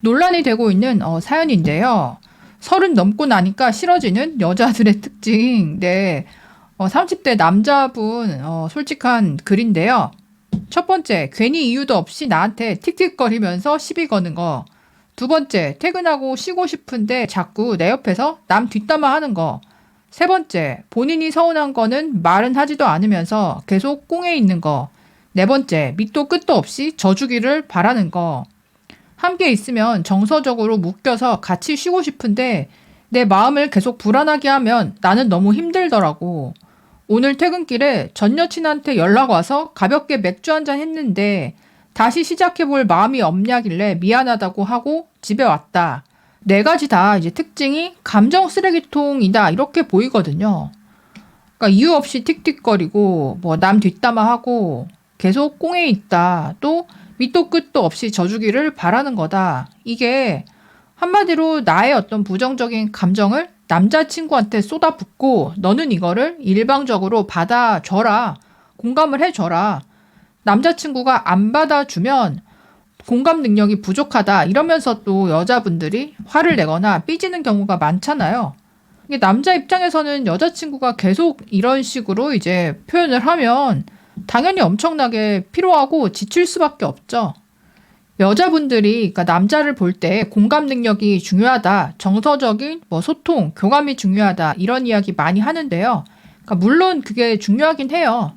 논란이 되고 있는 어, 사연인데요. 서른 넘고 나니까 싫어지는 여자들의 특징. 네. 어, 30대 남자분 어, 솔직한 글인데요. 첫 번째, 괜히 이유도 없이 나한테 틱틱거리면서 시비 거는 거. 두 번째, 퇴근하고 쉬고 싶은데 자꾸 내 옆에서 남 뒷담화 하는 거. 세 번째, 본인이 서운한 거는 말은 하지도 않으면서 계속 꽁에 있는 거. 네 번째, 밑도 끝도 없이 져주기를 바라는 거. 함께 있으면 정서적으로 묶여서 같이 쉬고 싶은데 내 마음을 계속 불안하게 하면 나는 너무 힘들더라고. 오늘 퇴근길에 전 여친한테 연락 와서 가볍게 맥주 한잔 했는데 다시 시작해볼 마음이 없냐길래 미안하다고 하고 집에 왔다. 네 가지 다 이제 특징이 감정 쓰레기통이다 이렇게 보이거든요. 그러니까 이유 없이 틱틱거리고 뭐 남 뒷담화하고 계속 꽁에 있다. 또 밑도 끝도 없이 져주기를 바라는 거다. 이게 한마디로 나의 어떤 부정적인 감정을 남자친구한테 쏟아붓고 너는 이거를 일방적으로 받아줘라. 공감을 해줘라. 남자친구가 안 받아주면 공감 능력이 부족하다. 이러면서 또 여자분들이 화를 내거나 삐지는 경우가 많잖아요. 남자 입장에서는 여자친구가 계속 이런 식으로 이제 표현을 하면 당연히 엄청나게 피로하고 지칠 수밖에 없죠. 여자분들이 그러니까 남자를 볼 때 공감 능력이 중요하다, 정서적인 뭐 소통, 교감이 중요하다 이런 이야기 많이 하는데요. 그러니까 물론 그게 중요하긴 해요.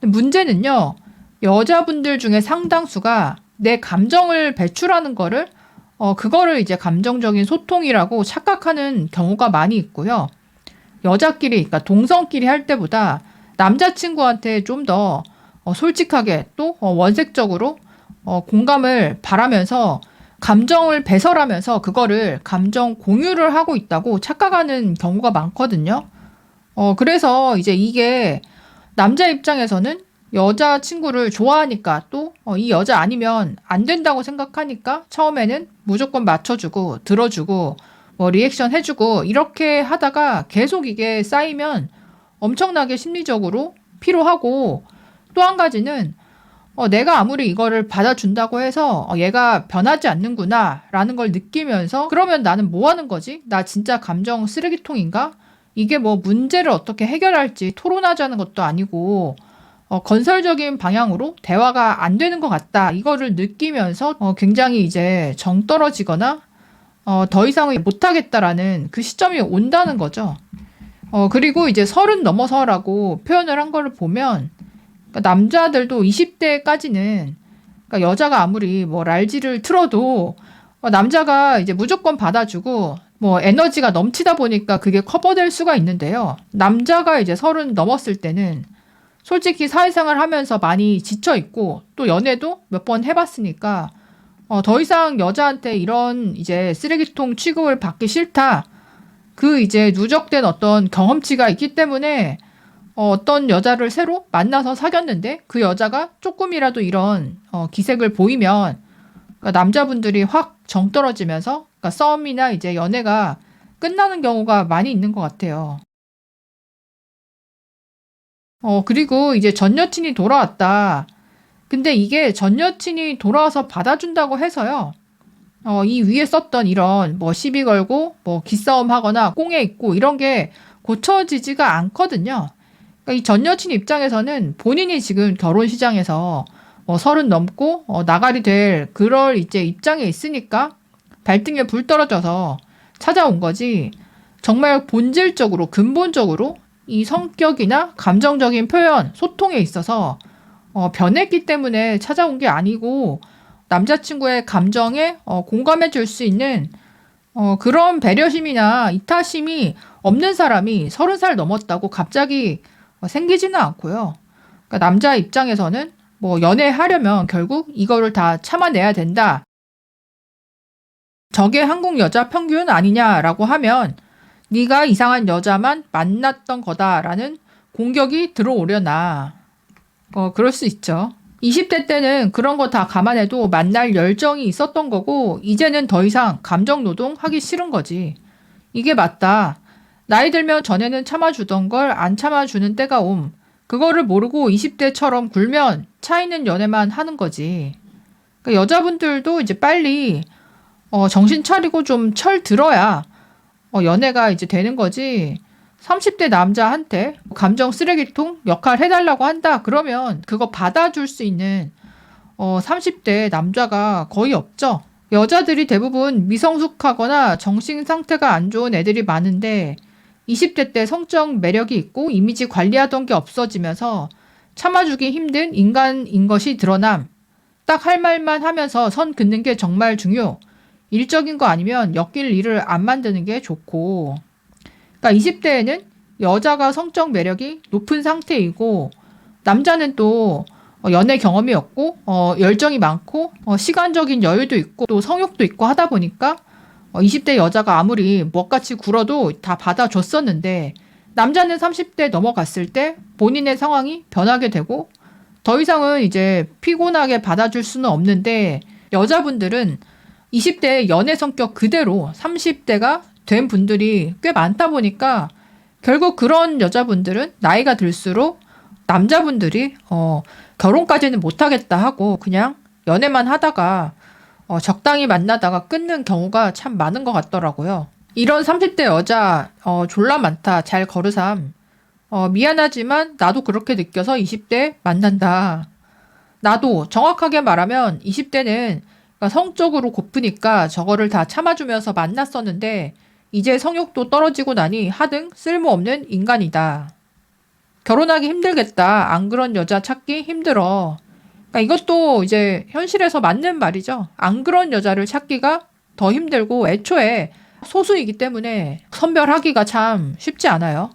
문제는요, 여자분들 중에 상당수가 내 감정을 배출하는 거를 어 그거를 이제 감정적인 소통이라고 착각하는 경우가 많이 있고요. 여자끼리, 그러니까 동성끼리 할 때보다 남자친구한테 좀더 어, 솔직하게 또 어, 원색적으로 어, 공감을 바라면서 감정을 배설하면서 그거를 감정 공유를 하고 있다고 착각하는 경우가 많거든요. 어, 그래서 이제 이게 남자 입장에서는 여자 친구를 좋아하니까 또 이 여자 아니면 안 된다고 생각하니까 처음에는 무조건 맞춰주고 들어주고 뭐 리액션 해주고 이렇게 하다가 계속 이게 쌓이면 엄청나게 심리적으로 피로하고 또 한 가지는 어, 내가 아무리 이거를 받아준다고 해서 어, 얘가 변하지 않는구나 라는 걸 느끼면서 그러면 나는 뭐 하는 거지? 나 진짜 감정 쓰레기통인가? 이게 뭐 문제를 어떻게 해결할지 토론하자는 것도 아니고 어, 건설적인 방향으로 대화가 안 되는 것 같다. 이거를 느끼면서 어, 굉장히 이제 정 떨어지거나 어, 더 이상은 못하겠다라는 그 시점이 온다는 거죠. 어, 그리고 이제 서른 넘어서라고 표현을 한 거를 보면 그러니까 남자들도 20대까지는 그러니까 여자가 아무리 뭐 랄지를 틀어도 어, 남자가 이제 무조건 받아주고 뭐 에너지가 넘치다 보니까 그게 커버될 수가 있는데요. 남자가 이제 서른 넘었을 때는 솔직히 사회생활 하면서 많이 지쳐 있고 또 연애도 몇 번 해봤으니까 어, 더 이상 여자한테 이런 이제 쓰레기통 취급을 받기 싫다. 그 이제 누적된 어떤 경험치가 있기 때문에 어, 어떤 여자를 새로 만나서 사귀었는데 그 여자가 조금이라도 이런 어, 기색을 보이면 그러니까 남자분들이 확 정 떨어지면서 그러니까 싸움이나 이제 연애가 끝나는 경우가 많이 있는 것 같아요. 어, 그리고 이제 전 여친이 돌아왔다. 근데 이게 전 여친이 돌아와서 받아준다고 해서요. 어, 이 위에 썼던 이런 뭐 시비 걸고 뭐 기싸움 하거나 꽁에 있고 이런 게 고쳐지지가 않거든요. 그러니까 이 전 여친 입장에서는 본인이 지금 결혼 시장에서 뭐 서른 넘고 어, 나가리 될 그럴 이제 입장에 있으니까 발등에 불 떨어져서 찾아온 거지. 정말 본질적으로 근본적으로 이 성격이나 감정적인 표현, 소통에 있어서 어, 변했기 때문에 찾아온 게 아니고 남자친구의 감정에 어, 공감해 줄 수 있는 어, 그런 배려심이나 이타심이 없는 사람이 서른 살 넘었다고 갑자기 어, 생기지는 않고요. 그러니까 남자 입장에서는 뭐 연애하려면 결국 이거를 다 참아내야 된다. 저게 한국 여자 평균 아니냐라고 하면 네가 이상한 여자만 만났던 거다라는 공격이 들어오려나. 어, 그럴 수 있죠. 20대 때는 그런 거 다 감안해도 만날 열정이 있었던 거고, 이제는 더 이상 감정 노동 하기 싫은 거지. 이게 맞다. 나이 들면 전에는 참아주던 걸 안 참아주는 때가 옴. 그거를 모르고 20대처럼 굴면 차이는 연애만 하는 거지. 그러니까 여자분들도 이제 빨리 어, 정신 차리고 좀 철 들어야 어, 연애가 이제 되는 거지. 30대 남자한테 감정 쓰레기통 역할 해달라고 한다. 그러면 그거 받아줄 수 있는 어, 30대 남자가 거의 없죠. 여자들이 대부분 미성숙하거나 정신 상태가 안 좋은 애들이 많은데 20대 때 성적 매력이 있고 이미지 관리하던 게 없어지면서 참아주기 힘든 인간인 것이 드러남. 딱 할 말만 하면서 선 긋는 게 정말 중요. 일적인 거 아니면 엮일 일을 안 만드는 게 좋고. 그러니까 20대에는 여자가 성적 매력이 높은 상태이고 남자는 또 어, 연애 경험이 없고 어, 열정이 많고 어, 시간적인 여유도 있고 또 성욕도 있고 하다 보니까 어, 20대 여자가 아무리 먹같이 굴어도 다 받아줬었는데 남자는 30대 넘어갔을 때 본인의 상황이 변하게 되고 더 이상은 이제 피곤하게 받아줄 수는 없는데 여자분들은 20대 연애 성격 그대로 30대가 된 분들이 꽤 많다 보니까 결국 그런 여자분들은 나이가 들수록 남자분들이 어 결혼까지는 못하겠다 하고 그냥 연애만 하다가 어, 적당히 만나다가 끊는 경우가 참 많은 것 같더라고요. 이런 30대 여자 어, 졸라 많다. 잘 거르삼. 어, 미안하지만 나도 그렇게 느껴서 20대 만난다. 나도 정확하게 말하면 20대는 성적으로 고프니까 저거를 다 참아주면서 만났었는데 이제 성욕도 떨어지고 나니 하등 쓸모없는 인간이다. 결혼하기 힘들겠다. 안 그런 여자 찾기 힘들어. 그러니까 이것도 이제 현실에서 맞는 말이죠. 안 그런 여자를 찾기가 더 힘들고 애초에 소수이기 때문에 선별하기가 참 쉽지 않아요.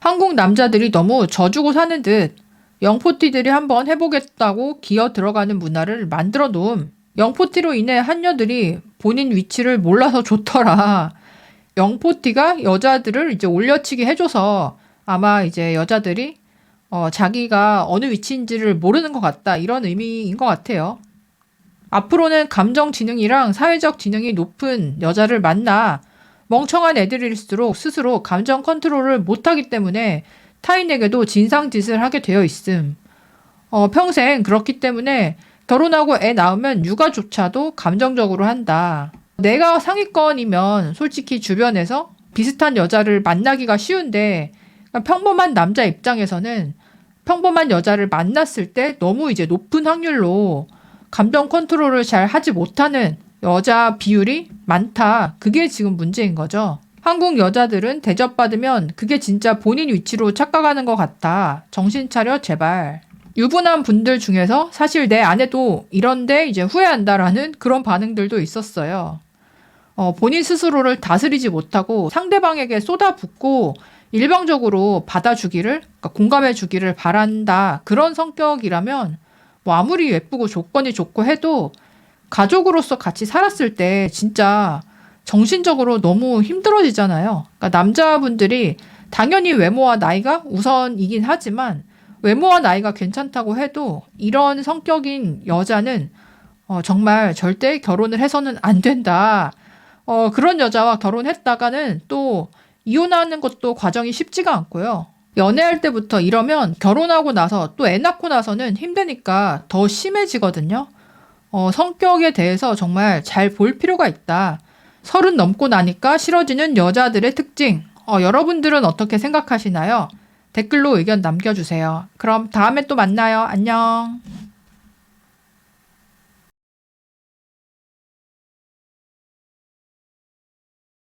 한국 남자들이 너무 져주고 사는 듯 영포티들이 한번 해보겠다고 기어 들어가는 문화를 만들어 놓음. 영포티로 인해 한여들이 본인 위치를 몰라서 좋더라. 영포티가 여자들을 이제 올려치기 해줘서 아마 이제 여자들이 어, 자기가 어느 위치인지를 모르는 것 같다. 이런 의미인 것 같아요. 앞으로는 감정 지능이랑 사회적 지능이 높은 여자를 만나 멍청한 애들일수록 스스로 감정 컨트롤을 못하기 때문에 타인에게도 진상짓을 하게 되어 있음. 어, 평생 그렇기 때문에 결혼하고 애 낳으면 육아조차도 감정적으로 한다. 내가 상위권이면 솔직히 주변에서 비슷한 여자를 만나기가 쉬운데 그러니까 평범한 남자 입장에서는 평범한 여자를 만났을 때 너무 이제 높은 확률로 감정 컨트롤을 잘 하지 못하는 여자 비율이 많다. 그게 지금 문제인 거죠. 한국 여자들은 대접받으면 그게 진짜 본인 위치로 착각하는 것 같다. 정신 차려, 제발. 유부남 분들 중에서 사실 내 아내도 이런데 이제 후회한다라는 그런 반응들도 있었어요. 어, 본인 스스로를 다스리지 못하고 상대방에게 쏟아붓고 일방적으로 받아주기를, 그러니까 공감해주기를 바란다. 그런 성격이라면 뭐 아무리 예쁘고 조건이 좋고 해도 가족으로서 같이 살았을 때 진짜 정신적으로 너무 힘들어지잖아요. 그러니까 남자분들이 당연히 외모와 나이가 우선이긴 하지만 외모와 나이가 괜찮다고 해도 이런 성격인 여자는 어, 정말 절대 결혼을 해서는 안 된다. 어, 그런 여자와 결혼했다가는 또 이혼하는 것도 과정이 쉽지가 않고요. 연애할 때부터 이러면 결혼하고 나서 또 애 낳고 나서는 힘드니까 더 심해지거든요. 어, 성격에 대해서 정말 잘 볼 필요가 있다. 서른 넘고 나니까 싫어지는 여자들의 특징. 어, 여러분들은 어떻게 생각하시나요? 댓글로 의견 남겨주세요. 그럼 다음에 또 만나요. 안녕.